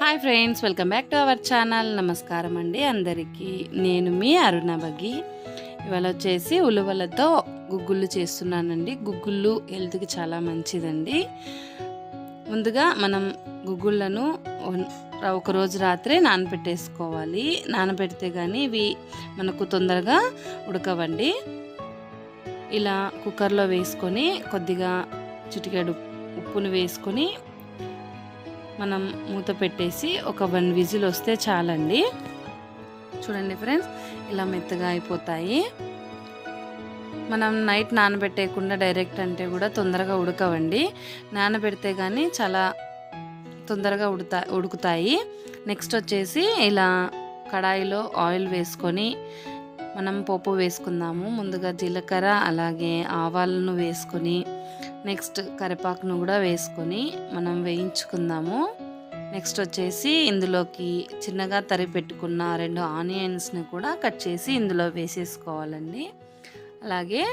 Hi friends welcome back to our channel. నమస్కారం అండి అందరికీ. నేను మీ అరుణ బగి ఇవాళ వచ్చేసి ఉలువలతో గుగ్గుళ్ళు చేస్తున్నానండి. గుగ్గుళ్ళు హెల్త్కి చాలా మంచిదండి. ముందుగా మనం గుగ్గుళ్ళను ఒకరోజు రాత్రే నానబెట్టేసుకోవాలి. నానబెడితే కానీ ఇవి మనకు తొందరగా ఉడకవండి. ఇలా కుక్కర్లో వేసుకొని కొద్దిగా చిటికెడు ఉప్పును వేసుకొని మనం మూత పెట్టేసి ఒక వన్ విజిల్ వస్తే చాలండి. చూడండి ఫ్రెండ్స్ ఇలా మెత్తగా అయిపోతాయి. మనం నైట్ నానబెట్టేయకుండా డైరెక్ట్ అంటే కూడా తొందరగా ఉడకవండి. నానబెడితే కానీ చాలా తొందరగా ఉడతా ఉడుకుతాయి. నెక్స్ట్ వచ్చేసి ఇలా కడాయిలో ఆయిల్ వేసుకొని మనం పోపు వేసుకుందాము. ముందుగా జీలకర్ర అలాగే ఆవాలను వేసుకొని నెక్స్ట్ కరివేపాకును కూడా వేసుకొని మనం వేయించుకుందాము. నెక్స్ట్ వచ్చేసి ఇందులోకి చిన్నగా తరి పెట్టుకున్న రెండు ఆనియన్స్ని కూడా కట్ చేసి ఇందులో వేసేసుకోవాలండి. అలాగే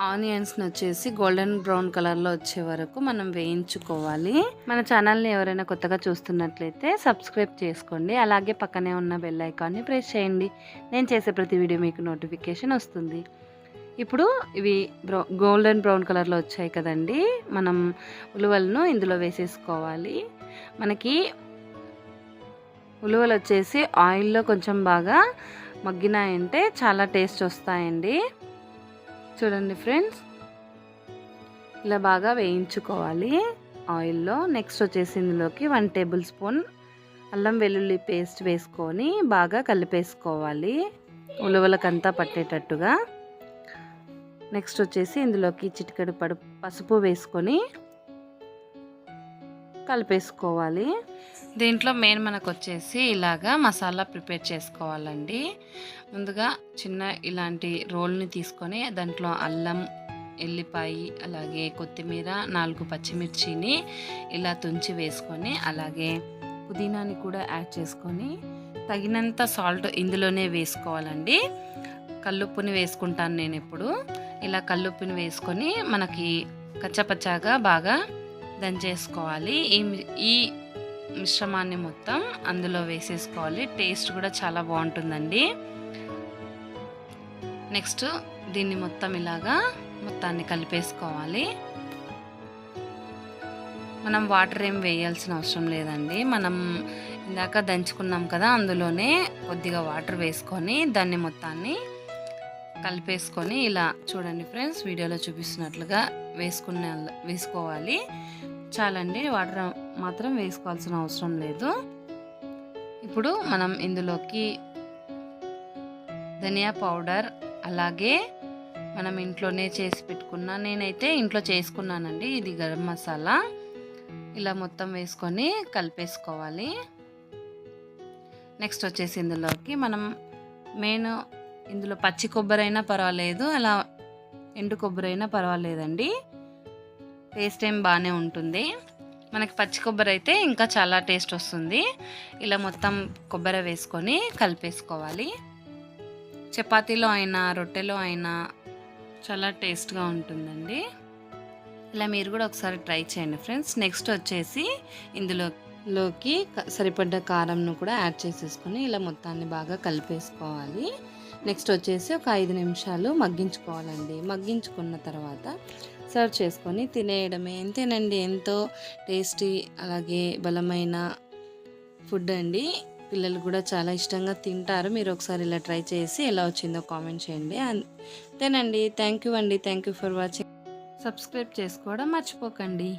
ఆనియన్స్ని వచ్చేసి గోల్డెన్ బ్రౌన్ కలర్లో వచ్చే వరకు మనం వేయించుకోవాలి. మన ఛానల్ని ఎవరైనా కొత్తగా చూస్తున్నట్లయితే సబ్స్క్రైబ్ చేసుకోండి. అలాగే పక్కనే ఉన్న బెల్ ఐకాన్ని ప్రెస్ చేయండి. నేను చేసే ప్రతి వీడియో మీకు నోటిఫికేషన్ వస్తుంది. ఇప్పుడు ఇవి బ్రౌ గోల్డెన్ బ్రౌన్ కలర్లో వచ్చాయి కదండి. మనం ఉలువలను ఇందులో వేసేసుకోవాలి. మనకి ఉలువలు వచ్చేసి ఆయిల్లో కొంచెం బాగా మగ్గినాయంటే చాలా టేస్ట్ వస్తాయండి. చూడండి ఫ్రెండ్స్. ఇలా బాగా వేయించుకోవాలి. ఆయిల్లో నెక్స్ట్ వచ్చేసి ఇందులోకి వన్ టేబుల్ స్పూన్ అల్లం వెల్లుల్లి పేస్ట్ వేసుకొని బాగా కలిపేసుకోవాలి. ఉలవలకంతా పట్టేటట్టుగా. నెక్స్ట్ వచ్చేసి ఇందులోకి చిటికెడు పడు పసుపు వేసుకొని కలిపేసుకోవాలి. దీంట్లో మెయిన్ మనకు వచ్చేసి ఇలాగా మసాలా ప్రిపేర్ చేసుకోవాలండి. ముందుగా చిన్న ఇలాంటి రోల్ని తీసుకొని దాంట్లో అల్లం ఎల్లిపాయి అలాగే కొత్తిమీర నాలుగు పచ్చిమిర్చిని ఇలా తుంచి వేసుకొని అలాగే పుదీనాని కూడా యాడ్ చేసుకొని తగినంత సాల్ట్ ఇందులోనే వేసుకోవాలండి. కల్లుప్పుని వేసుకుంటాను నేను ఇప్పుడు ఇలా కల్లుప్పుని వేసుకొని మనకి కచ్చపచ్చాగా బాగా దంచేసుకోవాలి ఈ ఈ మిశ్రమాన్ని మొత్తం అందులో వేసేసుకోవాలి. టేస్ట్ కూడా చాలా బాగుంటుందండి. నెక్స్ట్ దీన్ని మొత్తం ఇలాగా మొత్తాన్ని కలిపేసుకోవాలి. మనం వాటర్ ఏం వేయాల్సిన అవసరం లేదండి. మనం ఇందాక దంచుకున్నాం కదా అందులోనే కొద్దిగా వాటర్ వేసుకొని దాన్ని మొత్తాన్ని కలిపేసుకొని ఇలా చూడండి ఫ్రెండ్స్ వీడియోలో చూపిస్తున్నట్లుగా వేసుకునే వేసుకోవాలి. చాలండి వాటర్ మాత్రం వేసుకోవాల్సిన అవసరం లేదు. ఇప్పుడు మనం ఇందులోకి ధనియా పౌడర్ అలాగే మనం ఇంట్లోనే చేసి పెట్టుకున్న నేనైతే ఇంట్లో చేసుకున్నానండి ఇది గరం మసాలా. ఇలా మొత్తం వేసుకొని కలిపేసుకోవాలి. నెక్స్ట్ వచ్చేసి ఇందులోకి మనం మెయిన్ ఇందులో పచ్చి కొబ్బరి అయినా పర్వాలేదు అలా ఎండు కొబ్బరి అయినా పర్వాలేదండి. టేస్ట్ ఏం బాగానే ఉంటుంది. మనకి పచ్చి కొబ్బరి అయితే ఇంకా చాలా టేస్ట్ వస్తుంది. ఇలా మొత్తం కొబ్బరి వేసుకొని కలిపేసుకోవాలి. చపాతీలో అయినా రొట్టెలో అయినా చాలా టేస్ట్గా ఉంటుందండి. ఇలా మీరు కూడా ఒకసారి ట్రై చేయండి ఫ్రెండ్స్. నెక్స్ట్ వచ్చేసి ఇందులో లోకి సరిపడ్డ కారంను కూడా యాడ్ చేసేసుకొని ఇలా మొత్తాన్ని బాగా కలిపేసుకోవాలి. నెక్స్ట్ వచ్చేసి ఒక ఐదు నిమిషాలు మగ్గించుకోవాలండి. మగ్గించుకున్న తర్వాత సర్వ్ చేసుకొని తినేయడమే. అంతేనండి ఎంతో టేస్టీ అలాగే బలమైన ఫుడ్ అండి. పిల్లలు కూడా చాలా ఇష్టంగా తింటారు. మీరు ఒకసారి ఇలా ట్రై చేసి ఎలా వచ్చిందో కామెంట్ చేయండి. అంతేనండి. థ్యాంక్ యూ అండి. Thank you for watching. Subscribe చేసుకోవడం మర్చిపోకండి.